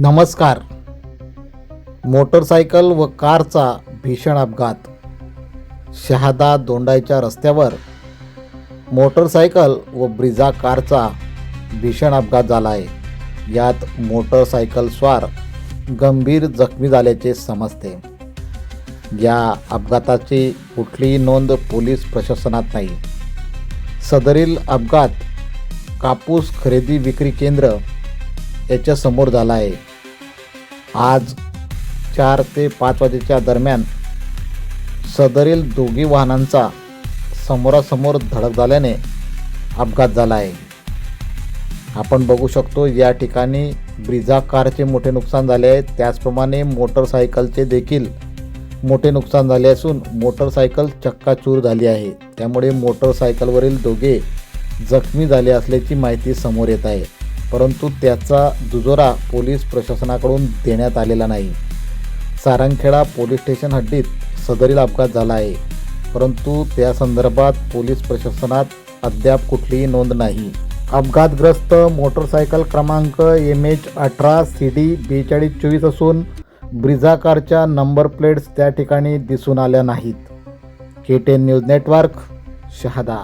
नमस्कार. मोटरसायकल व कारचा भीषण अपघात. शहादा दोंडाईच्या रस्त्यावर मोटरसायकल व ब्रिझा कारचा भीषण अपघात झाला आहे यात मोटरसायकल स्वार गंभीर जखमी झाल्याचे समजते. या अपघाताची कुठलीही नोंद पोलीस प्रशासनात नाही. सदरील अपघात कापूस खरेदी विक्री केंद्र याच्यासमोर झाला आहे आज चार ते पाच वाजेच्या दरम्यान सदरील दोघी वाहनांचा समोरासमोर धडक झाल्याने अपघात झाला आहे. आपण बघू शकतो या ठिकाणी ब्रिझा कारचे मोठे नुकसान झाले आहे. त्याचप्रमाणे मोटरसायकलचे देखील मोठे नुकसान झाले असून मोटरसायकल चक्काचूर झाली आहे. त्यामुळे मोटरसायकलवरील दोघे जखमी झाले असल्याची माहिती समोर येत आहे. परंतु त्याचा दुजोरा पोलीस प्रशासनाकडून देण्यात आलेला नाही. सारंगखेडा पोलीस स्टेशन हद्दीत सदरील अपघात झाला आहे. परंतु त्या संदर्भात पोलीस प्रशासनात अद्याप कुठलीही नोंद नाही. अपघातग्रस्त मोटरसायकल क्रमांक एम एच अठरा सी डी बेचाळीस चोवीस असून ब्रिझा कारच्या नंबर प्लेट्स त्या ठिकाणी दिसून आल्या नाहीत. K ten news network Shahada.